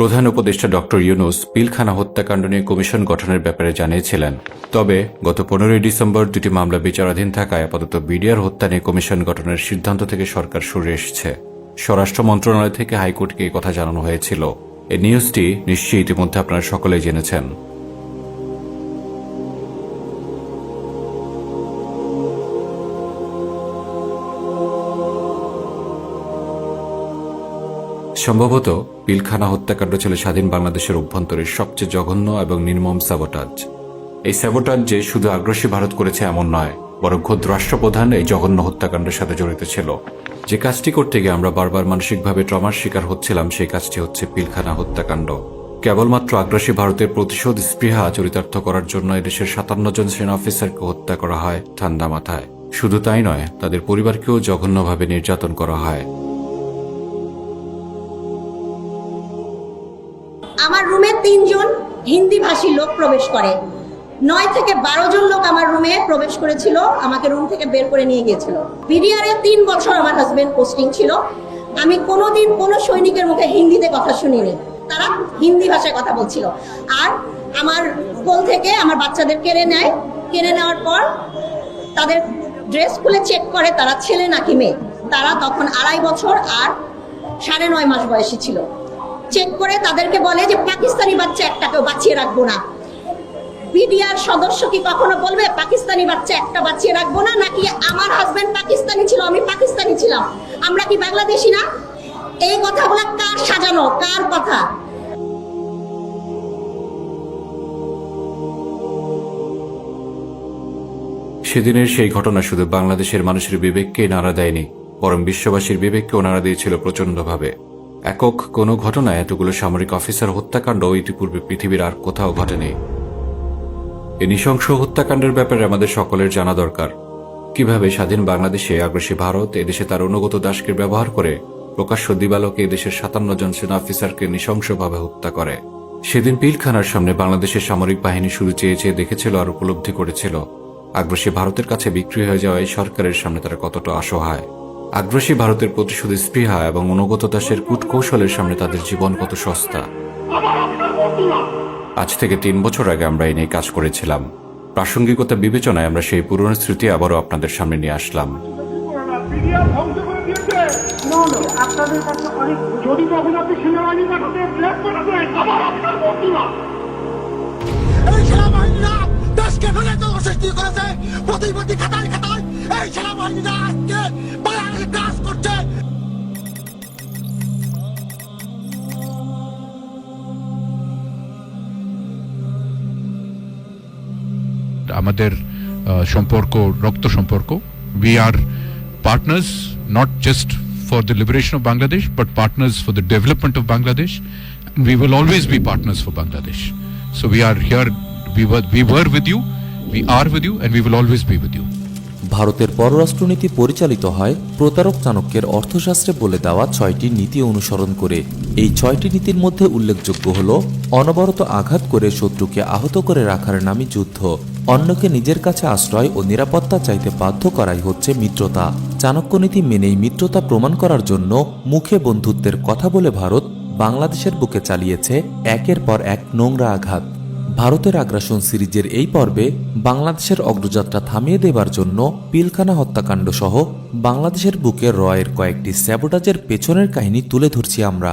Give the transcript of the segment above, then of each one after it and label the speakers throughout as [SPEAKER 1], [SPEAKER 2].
[SPEAKER 1] প্রধান উপদেষ্টা ডক্টর ইউনুস পিলখানা হত্যাকাণ্ড নিয়ে কমিশন গঠনের ব্যাপারে জানিয়েছিলেন। তবে গত পনেরোই ডিসেম্বর দুটি মামলা বিচারাধীন থাকায় আপাতত বিডিআর হত্যা নিয়ে কমিশন গঠনের সিদ্ধান্ত থেকে সরকার সরে এসেছে। স্বরাষ্ট্র মন্ত্রণালয় থেকে হাইকোর্টকে কথা জানানো হয়েছিল। এই নিউজটি নিশ্চয়ই ইতিমধ্যে আপনারা সকলেই জেনেছেন। সম্ভবত পিলখানা হত্যাকাণ্ড ছিল স্বাধীন বাংলাদেশের অভ্যন্তরের সবচেয়ে জঘন্য এবং নির্মম স্যাবোটাজ এই স্যাবোটাজ যে শুধু আগ্রাসী ভারত করেছে এমন নয়, বরং খোদ রাষ্ট্রপ্রধান এই জঘন্য হত্যাকাণ্ডের সাথে জড়িত ছিল। যে কাজটি করতে গিয়ে আমরা বারবার মানসিকভাবে ট্রমার শিকার হচ্ছিলাম, সেই কাজটি হচ্ছে পিলখানা হত্যাকাণ্ড। কেবলমাত্র আগ্রাসী ভারতের প্রতিশোধ, স্পৃহা, চরিতার্থ করার জন্য এদেশের সাতান্ন জন সেনা অফিসারকে হত্যা করা হয় ঠান্ডা মাথায়। শুধু তাই নয়, তাদের পরিবারকেও জঘন্যভাবে নির্যাতন করা হয়।
[SPEAKER 2] তিনজন হিন্দি ভাষী লোক প্রবেশ করে। নয় থেকে বারো জন লোক আমার রুমে প্রবেশ করেছিল, আমাকে রুম থেকে বের করে নিয়ে গিয়েছিল। বিডিআর তিন বছর আমার হাজবেন্ড পোস্টিং ছিল। আমি কোনোদিন কোনো সৈনিকের মুখে হিন্দিতে কথা শুনিনি। তারা হিন্দি ভাষায় কথা বলছিল। আর আমার কোল থেকে আমার বাচ্চাদের কেড়ে নেয়। কেড়ে নেওয়ার পর তাদের ড্রেস খুলে চেক করে তারা ছেলে নাকি মেয়ে। তারা তখন আড়াই বছর আর সাড়ে নয় মাস বয়সী ছিল। চেক করে তাদেরকে বলে যে পাকিস্তানি বাচ্চা একটাকেও বাঁচিয়ে রাখব না। বিডিআর সদস্য কি কখনো বলবে, পাকিস্তানি বাচ্চা একটা বাঁচিয়ে রাখব না, নাকি আমার হাজবেন্ড পাকিস্তানি ছিল, আমি পাকিস্তানি ছিলাম? আমরা কি বাংলাদেশি না? এই কথাগুলো কার সাজানো, কার কথা?
[SPEAKER 1] সেদিনের সেই ঘটনা শুধু বাংলাদেশের মানুষের বিবেককে নাড়া দেয়নি, বরং বিশ্ববাসীর বিবেককেও নাড়া দিয়েছিল প্রচণ্ডভাবে। একক কোনো ঘটনায় এতগুলো সামরিক অফিসার হত্যাকাণ্ড ইতিপূর্বে পৃথিবীর আর কোথাও ঘটেনি। এই নৃশংস হত্যাকাণ্ডের ব্যাপারে আমাদের সকলের জানা দরকার। কীভাবে স্বাধীন বাংলাদেশে আগ্রাসী ভারত এদেশে তার অনুগত দাসকে ব্যবহার করে প্রকাশ্য দিবালোকে এদেশের সাতান্ন জন সেনা অফিসারকে নৃশংসভাবে হত্যা করে। সেদিন পিলখানার সামনে বাংলাদেশের সামরিক বাহিনী শুরু চেয়ে চেয়ে দেখেছিল আর উপলব্ধি করেছিল, আগ্রাসী ভারতের কাছে বিক্রি হয়ে যাওয়ায় সরকারের সামনে তারা কতটা অসহায়। আগ্রাসী ভারতের প্রতিশোধ স্পৃহা এবং অনুগত দাসের কূটকৌশলের সামনে তাদের জীবন কত সস্তা। আজ থেকে তিন বছর আগে আমরা এই নিয়ে কাজ করেছিলাম। প্রাসঙ্গিকতা বিবেচনায় আমরা সেই পুরনো স্মৃতি আবারও আপনাদের সামনে নিয়ে আসলাম।
[SPEAKER 3] পিডিআর
[SPEAKER 4] আমাদের আহ, সম্পর্ক রক্ত সম্পর্ক we are partners not just for the liberation of Bangladesh but partners for the development of Bangladesh we will always be partners for Bangladesh so we are here we were with you we are with you and we will always be with you
[SPEAKER 5] ভারতের পররাষ্ট্রনীতি পরিচালিত হয় প্রতারক চাণক্যের অর্থশাস্ত্রে বলে দেওয়া ছয়টি নীতি অনুসরণ করে। এই ছয়টি নীতির মধ্যে উল্লেখযোগ্য হল, অনবরত আঘাত করে শত্রুকে আহত করে রাখার নামই যুদ্ধ, অন্যকে নিজের কাছে আশ্রয় ও নিরাপত্তা চাইতে বাধ্য করাই হচ্ছে মিত্রতা। চাণক্য নীতি মেনেই মিত্রতা প্রমাণ করার জন্য মুখে বন্ধুত্বের কথা বলে ভারত বাংলাদেশের বুকে চালিয়েছে একের পর এক নোংরা আঘাত। ভারতের আগ্রাসন সিরিজের এই পর্বে বাংলাদেশের অগ্রযাত্রা থামিয়ে দেবার জন্য পিলখানা হত্যাকাণ্ড সহ বাংলাদেশের বুকে রয়ের কয়েকটি স্যাবোটাজের পেছনের কাহিনী তুলে ধরছি আমরা।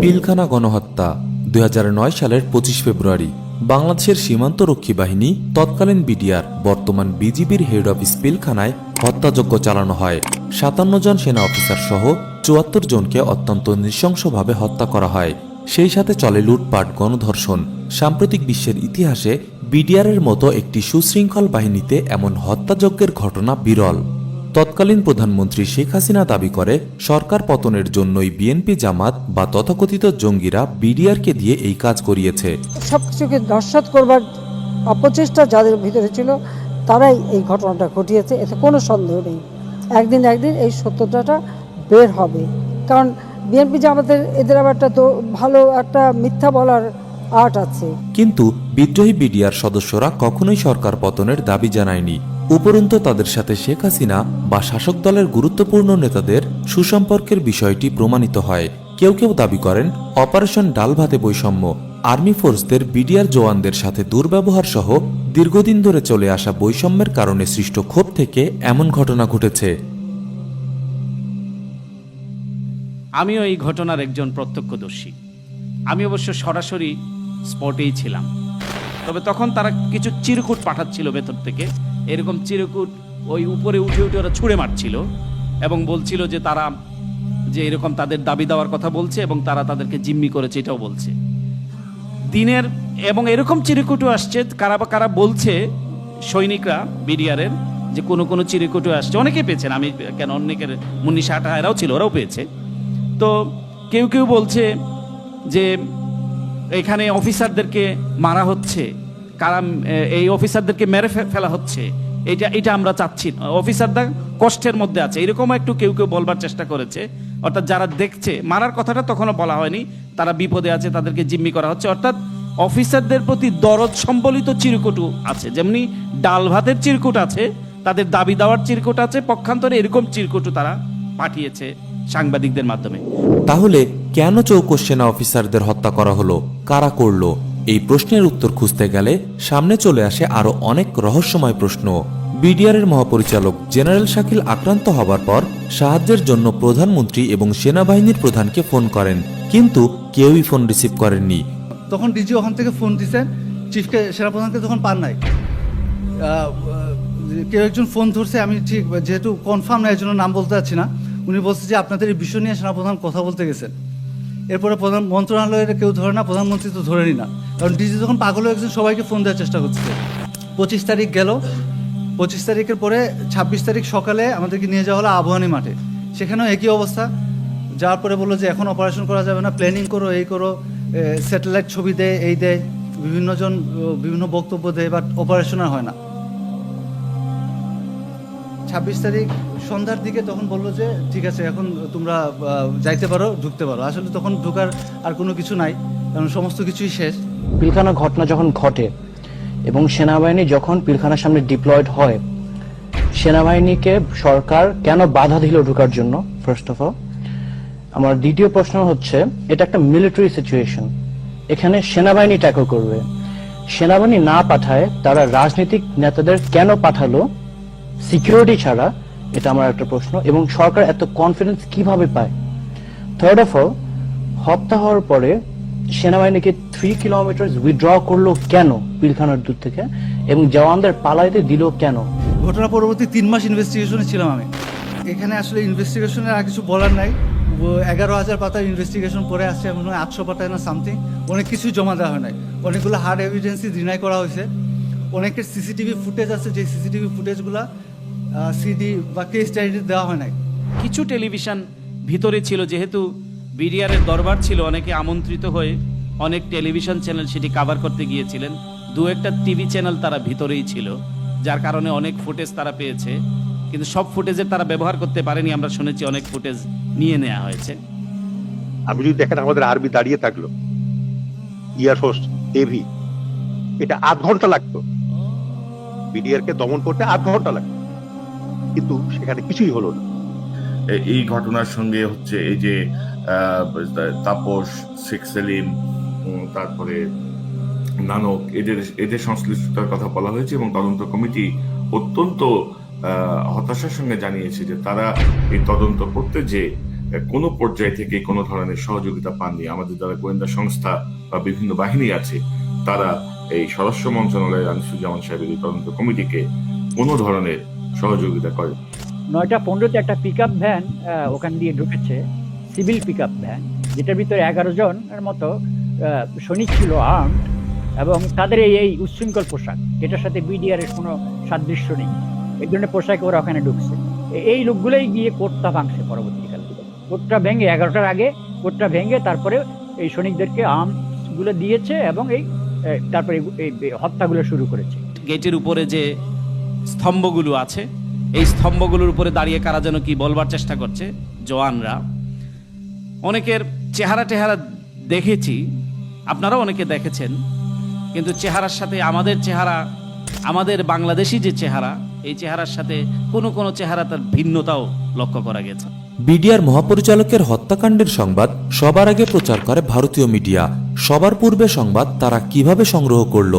[SPEAKER 5] পিলখানা গণহত্যা দু হাজার নয় সালের পঁচিশ ফেব্রুয়ারি। বাংলাদেশের সীমান্তরক্ষী বাহিনী, তৎকালীন বিডিআর, বর্তমান বিজিবির হেড অফিস পিলখানায় হত্যাযজ্ঞ চালানো হয়। সাতান্ন জন সেনা অফিসার সহ চুয়াত্তর জনকে অত্যন্ত নৃশংসভাবে হত্যা করা হয়। সেই সাথে চলে লুটপাট, গণধর্ষণ। সাম্প্রতিক বিশ্বের ইতিহাসে বিডিআরের মতো একটি সুশৃঙ্খল বাহিনীতে এমন হত্যাযজ্ঞের ঘটনা বিরল। তৎকালীন প্রধানমন্ত্রী শেখ হাসিনা দাবি করে সরকার পতনের জন্যই বিএনপি জামাত বা তথাকথিত জঙ্গিরা বিডিআরকে দিয়ে এই কাজ করিয়েছে।
[SPEAKER 6] সব কিছুকে নস্বাত করবার অপচেষ্টা যাদের ভিতরে ছিল তারাই এই ঘটনাটা ঘটিয়েছে এতে কোনো সন্দেহ নেই। একদিন একদিন এই সত্যতাটা বের হবে। কারণ বিএনপি জামাতের এদের আবার একটা দো- ভালো একটা মিথ্যা বলার আর্ট আছে।
[SPEAKER 5] কিন্তু বিদ্রোহী বিডিআর সদস্যরা কখনোই সরকার পতনের দাবি জানায়নি। উপরন্তু তাদের সাথে শেখ হাসিনা বা শাসক দলের গুরুত্বপূর্ণ নেতাদের সুসম্পর্কের বিষয়টি প্রমাণিত হয়। কেউ কেউ দাবি করেন, অপারেশন ডালভাতে বৈষম্য, আর্মি ফোর্সদের বিডিআর জওয়ানদের সাথে দুর্ব্যবহার সহ দীর্ঘদিন ধরে চলে আসা বৈষম্যের কারণে সৃষ্ট ক্ষোভ থেকে এমন ঘটনা ঘটেছে।
[SPEAKER 7] আমিও এই ঘটনার একজন প্রত্যক্ষদর্শী। আমি অবশ্য সরাসরি স্পটেই ছিলাম। তবে তখন তারা কিছু চিরকুট পাঠাচ্ছিল ভেতর থেকে। এরকম চিরকুট ওই উপরে উঠে উঠে ওরা ছুঁড়ে মারছিল এবং বলছিল যে তারা যে এরকম তাদের দাবি দেওয়ার কথা বলছে এবং তারা তাদেরকে জিম্মি করেছে, এটাও বলছে। দিনের এবং এরকম চিরকুটও আসছে, কারা বা কারা বলছে, সৈনিকরা, বিডিআরের, যে কোনো কোনো চিরকুটও আসছে, অনেকে পেয়েছেন, আমি কেন অনেকের মুন্নিশা আটা এরাও ছিল, ওরাও পেয়েছে। তো কেউ কেউ বলছে যে এখানে অফিসারদেরকে মারা হচ্ছে কারা এই অফিসারদেরকে মেরে ফেলা হচ্ছে। এটা এটা আমরা চাচ্ছি। অফিসাররা কষ্টের মধ্যে আছে। এরকম একটু কেউ কেউ বলবার চেষ্টা করেছে। অর্থাৎ যারা দেখছে, মারার কথাটা তখনও বলা হয়নি। তারা বিপদে আছে, তাদেরকে জিম্মি করা হচ্ছে। অর্থাৎ অফিসারদের প্রতি দরদ সম্বলিত চিরকুটু আছে। যেমনি ডাল ভাতের চিরকুট আছে, তাদের দাবি দেওয়ার চিরকুট আছে, পক্ষান্তরে এরকম চিরকুটু তারা পাঠিয়েছে সাংবাদিকদের মাধ্যমে।
[SPEAKER 5] তাহলে কেন চৌকস সেনা অফিসারদের হত্যা করা হলো? কারা করল? এই প্রশ্নের উত্তর খুঁজতে গেলে সামনে চলে আসে আরও অনেক রহস্যময় প্রশ্ন। বিডিআরের মহাপরিচালক জেনারেল শাকিল আক্রান্ত হবার পর সাহায্যের জন্য প্রধানমন্ত্রী এবং সেনাবাহিনীর প্রধানকে ফোন করেন, কিন্তু কেউই ফোন রিসিভ করেননি।
[SPEAKER 8] তখন ডিজি ওখান থেকে ফোন দিছেন, চিফকে, সেনাপ্রধানকে তখন পান নাই। কেউ একজন ফোন ধরছে, আমি ঠিক যেহেতু কনফার্ম না এর জন্য নাম বলতে চাচ্ছি না। উনি বলছে যে আপনাদের এই বিষয় নিয়ে সেনাপ্রধান কথা বলতে গেছেন। এরপরে প্রধান মন্ত্রণালয়ের কেউ ধরে না, প্রধানমন্ত্রী তো ধরেনি না। কারণ ডিজি যখন পাগল হয়ে গেছেন সবাইকে ফোন দেওয়ার চেষ্টা করছে। পঁচিশ তারিখ গেল, পঁচিশ তারিখের পরে ছাব্বিশ তারিখ সকালে আমাদেরকে নিয়ে যাওয়া হলো আবহানী মাঠে। সেখানেও একই অবস্থা। যাওয়ার পরে বলল যে, এখন অপারেশন করা যাবে না প্ল্যানিং করো, এই করো স্যাটেলাইট ছবি দেয় এই দেয় বিভিন্ন জন বিভিন্ন বক্তব্য দেয় বাট অপারেশন আর হয় না। ছাব্বিশ তারিখ সন্ধ্যার দিকে তখন বলল যে, ঠিক আছে, এখন তোমরা যাইতে পারো, ঢুকতে পারো। আসলে তখন ঢোকার আর কোনো কিছু নাই, কারণ সমস্ত কিছুই শেষ।
[SPEAKER 9] পিলখানা ঘটনা যখন ঘটে এবং সেনাবাহিনী যখন পিলখানার সামনে ডিপ্লয়েড হয়, সেনাবাহিনীকে সরকার কেন বাধা দিল ঢোকার জন্য? ফার্স্ট অফ অল আমার দ্বিতীয় প্রশ্ন হচ্ছে, এটা একটা মিলিটারি সিচুয়েশন এখানে সেনাবাহিনী ট্যাকল করবে। সেনাবাহিনী না পাঠায়, তারা রাজনৈতিক নেতাদের কেন পাঠালো? সিকিউরিটি ছাড়া এটা আমার একটা প্রশ্ন, এবং সরকার এত কনফিডেন্স কীভাবে পায়? থার্ড অফ অল হত্যা হওয়ার পরে সেনাবাহিনীকে থ্রি কিলোমিটার উইথড্র করল কেন পিলখানার দূর থেকে, এবং জওয়ানদের পালাইতে দিল কেন?
[SPEAKER 8] ঘটনা পরবর্তী তিন মাস ইনভেস্টিগেশনে ছিলাম আমি। এখানে আসলে ইনভেস্টিগেশনের আর কিছু বলার নাই। এগারো হাজার পাতার ইনভেস্টিগেশন পরে আসছে মনে হয় আটশো পাতায় না সামথিং অনেক কিছুই জমা দেওয়া হয় নাই। অনেকগুলো হার্ড এভিডেন্সই ডিনাই করা হয়েছে। অনেকের সিসিটিভি ফুটেজ আছে, যে সিসিটিভি ফুটেজগুলো সিডি বা কেস ডায়েরি দেওয়া হয় নাই।
[SPEAKER 7] কিছু টেলিভিশন ভিতরে ছিল যেহেতু বিডিআরের দরবার ছিল অনেকে আমন্ত্রিত হয়ে অনেক টেলিভিশন চ্যানেল সেটি কাভার করতে গিয়েছিলেন। দু একটা টিভি চ্যানেল তারা ভিতরেই ছিল যার কারণে অনেক ফুটেজ তারা পেয়েছে। কিন্তু সব ফুটেজের তারা ব্যবহার করতে পারেনি আমরা শুনেছি অনেক ফুটেজ নিয়ে নেওয়া হয়েছে।
[SPEAKER 3] আপনি যদি দেখেন আমাদের আর্মি দাঁড়িয়ে থাকল এয়ারফোর্স এভি এটা আধ ঘণ্টা লাগতো। বিডিআর কে দমন করতে আধ ঘণ্টা লাগতো। কিন্তু সেখানে কিছুই হলো না।
[SPEAKER 10] এই ঘটনার সঙ্গে হচ্ছে এই যে তাপস, শেখ সেলিম তারপরে নানক, এদের এদের সংশ্লিষ্টতার কথা বলা হয়েছে এবং তদন্ত কমিটি অত্যন্ত হতাশার সঙ্গে জানিয়েছে যে তারা এই তদন্ত করতে যে কোনো পর্যায় থেকে কোনো ধরনের সহযোগিতা পাননি। আমাদের যারা গোয়েন্দা সংস্থা বা বিভিন্ন বাহিনী আছে, তারা এই স্বরাষ্ট্র মন্ত্রণালয়ের আনিসুজ্জামান সাহেবের এই তদন্ত কমিটিকে কোনো ধরনের সহযোগিতা করে।
[SPEAKER 9] নয়টা পনেরোতে একটা পিক আপ ভ্যান ওখান দিয়ে ঢুকেছে সিভিল পিক আপ ভ্যান যেটার ভিতরে এগারো জনের মতো সৈনিক ছিল আর্ম এবং তাদের এই এই উচ্ছৃঙ্খল পোশাক যেটার সাথে বিডিআর এর কোনো সাদৃশ্য নেই। এই ধরনের পোশাকে ওরা ওখানে ঢুকছে। এই লোকগুলোই গিয়ে কোটটা ভাঙছে পরবর্তীকালে। কোটটা ভেঙে এগারোটার আগে কোটটা ভেঙে তারপরে এই সৈনিকদেরকে আর্মসগুলো দিয়েছে এবং এই তারপরে এই- এই হত্যাগুলো শুরু করেছে।
[SPEAKER 7] গেটের উপরে যে স্তম্ভগুলো আছে। এই স্তম্ভগুলোর উপরে দাঁড়িয়ে কারা যেন কি বলবার চেষ্টা করছে জওয়ানরা অনেকের চেহারা টেহারা দেখেছি, আপনারাও অনেকে দেখেছেন, কিন্তু চেহারার সাথে আমাদের চেহারা, আমাদের বাংলাদেশি যে চেহারা, এই চেহারার সাথে কোনো কোনো চেহারা তার ভিন্নতাও লক্ষ্য করা গেছে।
[SPEAKER 5] বিডিআর মহাপরিচালকের হত্যাকাণ্ডের সংবাদ সবার আগে প্রচার করে ভারতীয় মিডিয়া। সবার পূর্বে সংবাদ তারা কীভাবে সংগ্রহ করল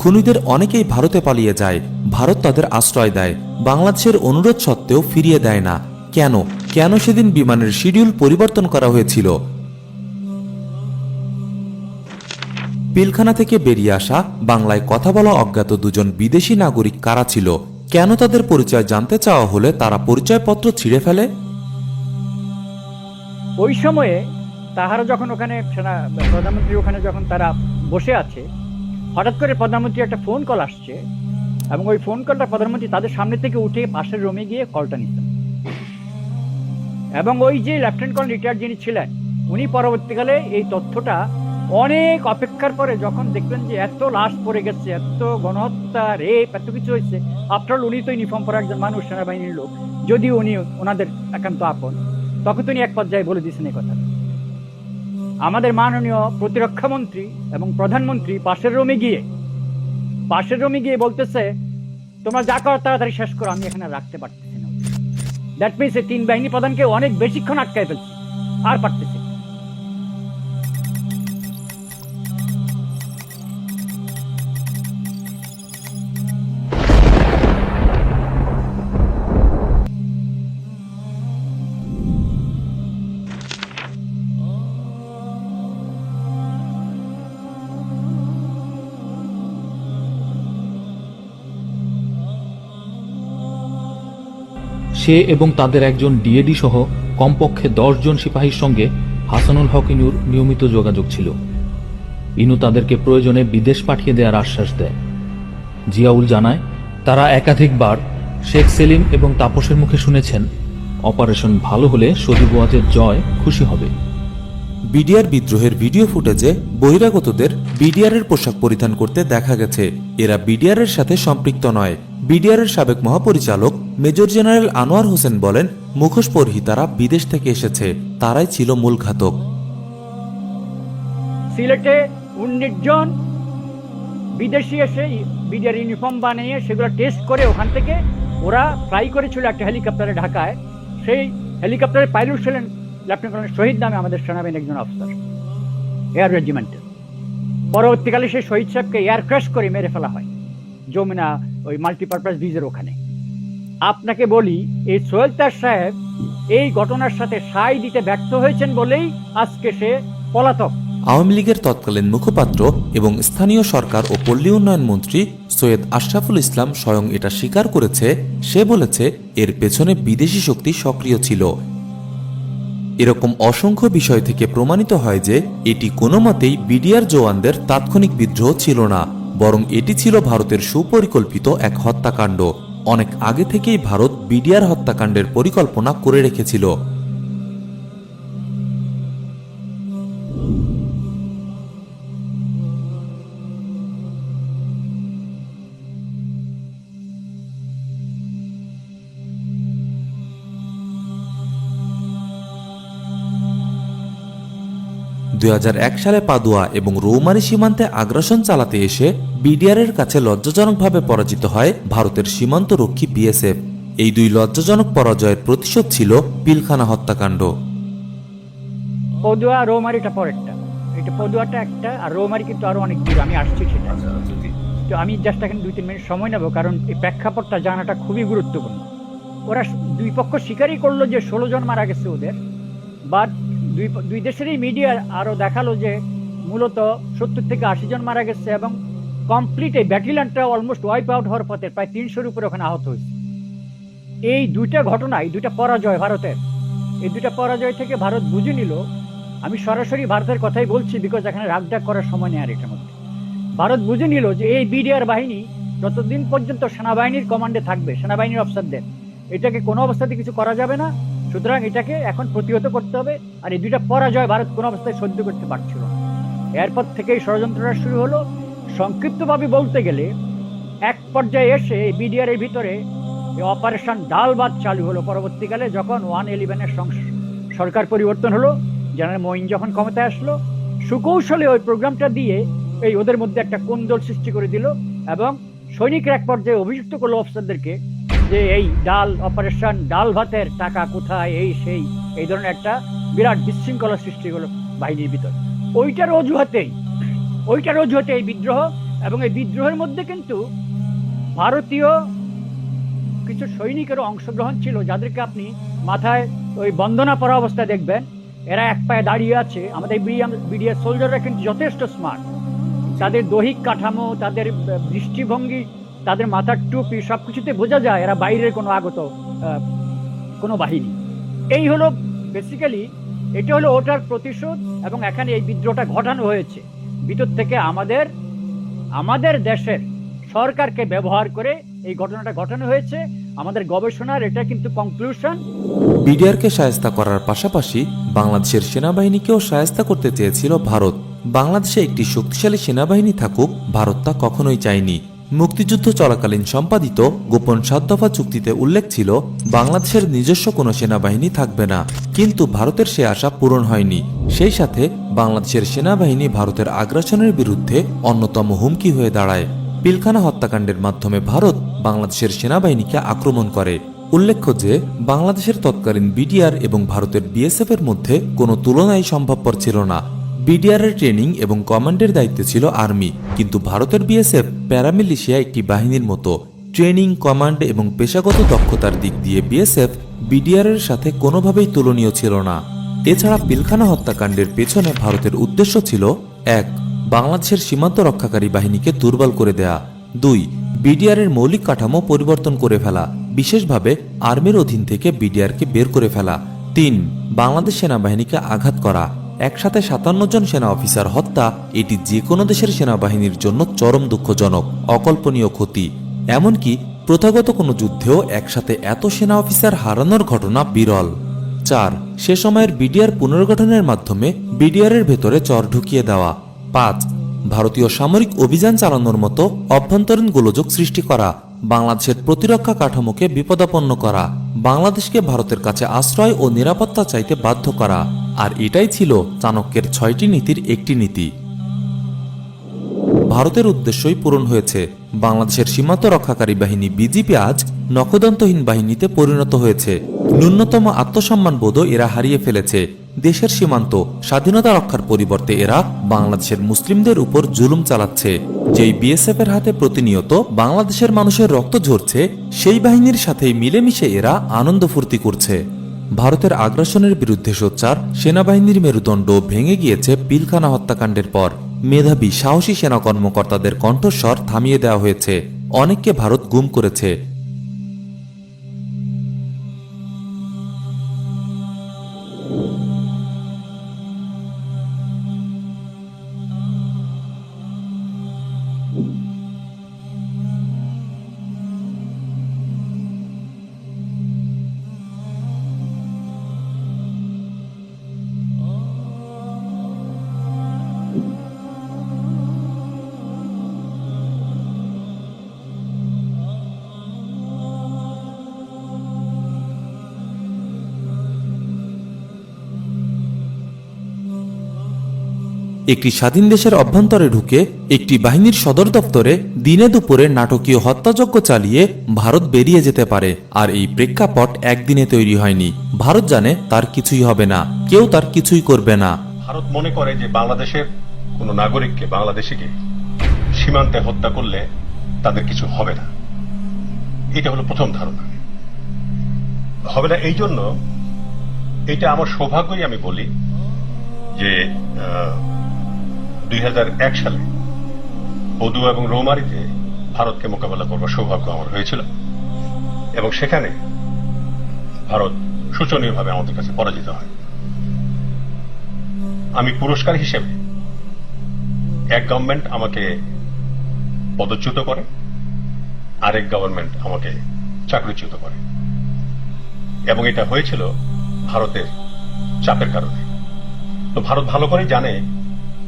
[SPEAKER 5] খুনিদের অনেকেই ভারতে পালিয়ে যায়। ভারত তাদের আশ্রয় দেয়। বাংলাদেশের অনুরোধ সত্ত্বেও ফিরিয়ে দেয় না। কেন? কেন সেদিন বিমানের শিডিউল পরিবর্তন করা হয়েছিল? পিলখানা থেকে বেরিয়ে আসা, বাংলায় কথা বলা অজ্ঞাত দুজন বিদেশি নাগরিক কারা ছিল? কেন তাদের পরিচয় জানতে চাওয়া হলে তারা পরিচয়পত্র ছিঁড়ে ফেলে?
[SPEAKER 11] ওই সময়ে তাহারা যখন ওখানে প্রধানমন্ত্রী ওখানে যখন তারা বসে আছে হঠাৎ করে প্রধানমন্ত্রী একটা ফোন কল আসছে এবং ওই ফোন কলটা প্রধানমন্ত্রী তাদের সামনে থেকে উঠে পাশের রুমে গিয়ে কলটা নিতেন। এবং ওই যে লেফটেন্যান্ট কর্নেল রিটায়ার যিনি ছিলেন, উনি পরবর্তীকালে এই তথ্যটা অনেক অপেক্ষার পরে যখন দেখলেন যে এত লাশ পড়ে গেছে, এত গণহত্যা রেপ এত কিছু হয়েছে আফটার উনি তো ইউনিফর্ম পরা একজন মানুষ, সেনাবাহিনীর লোক, যদিও উনি ওনাদের একান্ত আপন, তখন তিনি এক পর্যায়ে বলে দিয়েছেন এই কথা আমাদের মাননীয় প্রতিরক্ষা মন্ত্রী এবং প্রধানমন্ত্রী পাশের রুমে গিয়ে, পাশের রুমে গিয়ে বলতেছে, তোমরা যা করো তাড়াতাড়ি শেষ করো, আমি এখানে রাখতে পারতেছি না। দ্যাট মিনস এই তিন বাহিনী প্রধানকে অনেক বেশিক্ষণ আটকায় ফেলছি, আর পারতেছি
[SPEAKER 12] সে এবং তাদের একজন ডিএডি সহ কমপক্ষে জন সিপাহীর সঙ্গে হাসানুল হক ইনুর নিয়মিত যোগাযোগ ছিল। ইনু তাদেরকে প্রয়োজনে বিদেশ পাঠিয়ে দেওয়ার আশ্বাস দেয়। জিয়াউল জানায়, তারা একাধিকবার শেখ সেলিম এবং তাপসের মুখে শুনেছেন, অপারেশন ভালো হলে সজীব ওয়াজের জয় খুশি হবে।
[SPEAKER 5] বিডিআর বিদ্রোহের ভিডিও ফুটেজে বহিরাগতদের বিডিআর এর পোশাক পরিধান করতে দেখা গেছে। এরা বিডিআর এর সাথে সম্পৃক্ত নয়। বিডিআর এর সাবেক মহাপরিচালক মেজর জেনারেল আনোয়ার হোসেন বলেন, মুখোশ পরিহিতারা বিদেশ থেকে এসেছে। তারাই ছিল মূল ঘাতক।
[SPEAKER 11] সিলেটে উনিশ জন বিদেশি এসে বিডিআর ইউনিফর্ম বানিয়ে সেগুলো টেস্ট করে ওখান থেকে ওরা ফ্লাই করেছিল একটা হেলিকপ্টারে ঢাকায়। সেই হেলিকপ্টারের পাইলট ছিলেন লেফটেন্যান্ট কর্নেল শহীদ নামে আমাদের সেনাবাহিনীর একজন অফিসার এয়ার রেজিমেন্টের পরবর্তীকালে সেই শহীদ সাহেবকে এয়ার ক্র্যাশ করে মেরে ফেলা হয়। যমুনা ওই মাল্টিপারপাস ব্রিজের ওখানে। আপনাকে বলি, এই সোহেল তার সাহেব এই ঘটনার সাথে সাই দিতে ব্যর্থ হয়েছেন বলেই আজকে সে পলাতক।
[SPEAKER 5] আওয়ামী লীগের তৎকালীন মুখপাত্র এবং স্থানীয় সরকার ও পল্লী উন্নয়ন মন্ত্রী সৈয়দ আশরাফুল ইসলাম স্বয়ং এটা স্বীকার করেছে, সে বলেছে এর পেছনে বিদেশি শক্তি সক্রিয় ছিল। এরকম অসংখ্য বিষয় থেকে প্রমাণিত হয় যে এটি কোনো মতেই বিডিআর জওয়ানদের তাৎক্ষণিক বিদ্রোহ ছিল না, বরং এটি ছিল ভারতের সুপরিকল্পিত এক হত্যাকাণ্ড। অনেক আগে থেকেই ভারত বিডিআর হত্যাকাণ্ডের পরিকল্পনা করে রেখেছিল। দুই হাজার এক সালে পাদুয়া এবং রৌমারী সীমান্তে আগ্রাসন চালাতে এসে বিডিআর এর কাছে লজ্জাজনকভাবে পরাজিত হয় ভারতের সীমান্ত রক্ষী বিএসএফ। এই দুই লজ্জাজনক পরাজয়ের প্রতিশোধ ছিল পিলখানা হত্যাকাণ্ড।
[SPEAKER 11] পদুয়া, রৌমারিটা পরেরটা। এটা পদুয়াটা একটা, আর রৌমারি কিন্তু আরও অনেক দূর, আমি আসছি সেটা তো আমি জাস্ট এখানে দুই তিন মিনিট সময় নেব, কারণ এই প্রেক্ষাপটটা জানাটা খুবই গুরুত্বপূর্ণ। ওরা দুই পক্ষ স্বীকারই করল যে ষোলো জন মারা গেছে ওদের, বাট দুই দুই দেশেরই মিডিয়া আরও দেখাল যে মূলত সত্তর থেকে আশি জন মারা গেছে এবং কমপ্লিট এই ব্যাটেলিয়ানটা অলমোস্ট ওয়াইপ আউট হওয়ার পথে প্রায় তিনশোর উপরে ওখানে আহত হয়েছে। এই দুইটা ঘটনা, এই দুইটা পরাজয় ভারতের, এই দুইটা পরাজয় থেকে ভারত বুঝে নিল, আমি সরাসরি ভারতের কথাই বলছি বিকজ এখানে রাগডাক করার সময় নেই আর এটার মধ্যে। ভারত বুঝে নিল যে এই বিডিআর বাহিনী যতদিন পর্যন্ত সেনাবাহিনীর কমান্ডে থাকবে, সেনাবাহিনীর অফিসারদের এটাকে কোনো অবস্থাতে কিছু করা যাবে না। সুতরাং এটাকে এখন প্রতিহত করতে হবে, আর এই দুইটা পরাজয় ভারত কোনো অবস্থায় সহ্য করতে পারছিল না। এরপর থেকেই ষড়যন্ত্রটা শুরু হলো। সংক্ষিপ্তভাবে বলতে গেলে, এক পর্যায়ে এসে বিডিআর এর ভিতরে অপারেশন ডালবাদ চালু হলো পরবর্তীকালে, যখন ওয়ান ইলেভেনের সরকার পরিবর্তন হলো। জেনারেল মঈন যখন ক্ষমতায় আসলো, সুকৌশলে ওই প্রোগ্রামটা দিয়ে এই ওদের মধ্যে একটা কোন্দল সৃষ্টি করে দিল এবং সৈনিকরা এক পর্যায়ে অভিযুক্ত করল অফিসারদেরকে যে এই ডাল অপারেশন ডাল ভাতের টাকা কোথায়, এই সেই, এই ধরনের একটা বিরাট বিশৃঙ্খলা সৃষ্টি হলো বাহিনীর ভিতর। ওইটার অজুহাতেই, ওইটার অজুহাতে এই বিদ্রোহ এবং এই বিদ্রোহের মধ্যে কিন্তু ভারতীয় কিছু সৈনিকেরও অংশগ্রহণ ছিল, যাদেরকে আপনি মাথায় ওই বন্দনা পরা অবস্থায় দেখবেন। এরা এক পায়ে দাঁড়িয়ে আছে। আমাদের বিডিআর সোলজাররা কিন্তু যথেষ্ট স্মার্ট তাদের দৈহিক কাঠামো, তাদের দৃষ্টিভঙ্গি তাদের মাথার টুপি সব কিছুতে বোঝা যায় এরা বাইরের কোনো আগত কোনো বাহিনী। এই হলো বেসিক্যালি এটা হলো ওটার প্রতিশোধ এবং এখানে এই বিদ্রোহটা ঘটানো হয়েছে। ভিতর থেকে আমাদের আমাদের দেশের সরকারকে ব্যবহার করে এই ঘটনাটা ঘটানো হয়েছে। আমাদের গবেষণার এটা কিন্তু কনক্লুশন
[SPEAKER 5] বিডিআরকে সায়স্তা করার পাশাপাশি বাংলাদেশের সেনাবাহিনীকেও সায়স্তা করতে চেয়েছিল ভারত। বাংলাদেশে একটি শক্তিশালী সেনাবাহিনী থাকুক, ভারত তা কখনোই চায়নি। মুক্তিযুদ্ধ চলাকালীন সম্পাদিত গোপন সাত দফা চুক্তিতে উল্লেখ ছিল, বাংলাদেশের নিজস্ব কোনো সেনাবাহিনী থাকবে না, কিন্তু ভারতের সে আশা পূরণ হয়নি। সেই সাথে বাংলাদেশের সেনাবাহিনী ভারতের আগ্রাসনের বিরুদ্ধে অন্যতম হুমকি হয়ে দাঁড়ায়। পিলখানা হত্যাকাণ্ডের মাধ্যমে ভারত বাংলাদেশের সেনাবাহিনীকে আক্রমণ করে। উল্লেখ্য যে, বাংলাদেশের তৎকালীন বিডিআর এবং ভারতের বিএসএফ এর মধ্যে কোনো তুলনাই সম্ভবপর ছিল না। বিডিআর এর ট্রেনিং এবং কমান্ডের দায়িত্বে ছিল আর্মি, কিন্তু ভারতের বিএসএফ প্যারামিলিশিয়া একটি বাহিনীর মতো ট্রেনিং, কমান্ড এবং পেশাগত দক্ষতার দিক দিয়ে বিএসএফ বিডিআর এর সাথে কোনোভাবেই তুলনীয় ছিল না। এছাড়া পিলখানা হত্যাকাণ্ডের পেছনে ভারতের উদ্দেশ্য ছিল, এক, বাংলাদেশের সীমান্ত রক্ষাকারী বাহিনীকে দুর্বল করে দেয়া। দুই বিডিআর এর মৌলিক কাঠামো পরিবর্তন করে ফেলা, বিশেষভাবে আর্মির অধীন থেকে বিডিআরকে বের করে ফেলা। তিন, বাংলাদেশ সেনাবাহিনীকে আঘাত করা। একসাথে সাতান্ন জন সেনা অফিসার হত্যা, এটি যে কোনো দেশের সেনাবাহিনীর জন্য চরম দুঃখজনক, অকল্পনীয় ক্ষতি। এমনকি প্রথাগত কোনো যুদ্ধেও একসাথে এত সেনা অফিসার হারানোর ঘটনা বিরল। চার, সে সময়ের বিডিআর পুনর্গঠনের মাধ্যমে বিডিআরের ভেতরে চর ঢুকিয়ে দেওয়া। পাঁচ, ভারতীয় সামরিক অভিযান চালানোর মতো অভ্যন্তরীণ গোলযোগ সৃষ্টি করা। বাংলাদেশের প্রতিরক্ষা কাঠামোকে বিপদাপন্ন করা, বাংলাদেশকে ভারতের কাছে আশ্রয় ও নিরাপত্তা চাইতে বাধ্য করা। আর এটাই ছিল চাণক্যের ছয়টি নীতির একটি নীতি। ভারতের উদ্দেশ্যই পূরণ হয়েছে। বাংলাদেশের সীমান্ত রক্ষাকারী বাহিনী বিজিপি আজ নখদন্তহীন বাহিনীতে পরিণত হয়েছে। ন্যূনতম আত্মসম্মান বোধও এরা হারিয়ে ফেলেছে। দেশের সীমান্ত স্বাধীনতা রক্ষার পরিবর্তে এরা বাংলাদেশের মুসলিমদের উপর জুলুম চালাচ্ছে। যেই বিএসএফ এর হাতে প্রতিনিয়ত বাংলাদেশের মানুষের রক্ত ঝরছে, সেই বাহিনীর সাথেই মিলেমিশে এরা আনন্দ ফুর্তি করছে। ভারতের আগ্রাসনের বিরুদ্ধে সোচ্চার সেনাবাহিনীর মেরুদণ্ড ভেঙে গিয়েছে পিলখানা হত্যাকাণ্ডের পর। মেধাবী সাহসী সেনা কর্মকর্তাদের কণ্ঠস্বর থামিয়ে দেওয়া হয়েছে। অনেককে ভারত গুম করেছে। একটি স্বাধীন দেশের অভ্যন্তরে ঢুকে একটি বাহিনীর সদর দপ্তরে দিনে দুপুরে নাটকীয় হত্যাযজ্ঞ চালিয়ে ভারত বেরিয়ে যেতে পারে। আর এই প্রেক্ষাপট একদিনে তৈরি হয়নি। ভারত জানে তার কিছুই হবে না। কেউ তার কিছুই করবে না।
[SPEAKER 3] ভারত মনে করে যে বাংলাদেশের কোন নাগরিককে বাংলাদেশিকে সীমান্তে হত্যা করলে তাদের কিছু হবে না। এটা হলো প্রথম ধারণা। হবে না এই জন্য এটা আমার সৌভাগ্যই আমি বলি যে দুই হাজার এক সালে বদু এবং রৌমারিতে ভারতকে মোকাবেলা করবার সৌভাগ্য আমার হয়েছিল। এবং সেখানে ভারত শোচনীয়ভাবে আমাদের কাছে পরাজিত হয়। আমি পুরস্কার হিসেবে এক গভর্নমেন্ট আমাকে পদচ্যুত করে, আরেক গভর্নমেন্ট আমাকে চাকরিচ্যুত করে। এবং এটা হয়েছিল ভারতের চাপের কারণে। তো ভারত ভালো করে জানে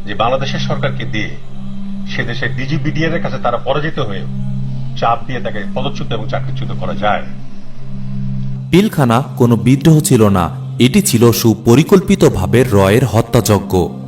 [SPEAKER 3] যে বাংলাদেশের সরকারকে দিয়ে সে দেশের ডিজিবিডিআর এর কাছে তারা পরাজিত হয়ে চাপ দিয়ে তাকে পদচ্যুত এবং চাকরিচ্যুত করা যায়।
[SPEAKER 5] পিলখানা কোনো বিদ্রোহ ছিল না। এটি ছিল সুপরিকল্পিতভাবে রয়ের হত্যাযজ্ঞ।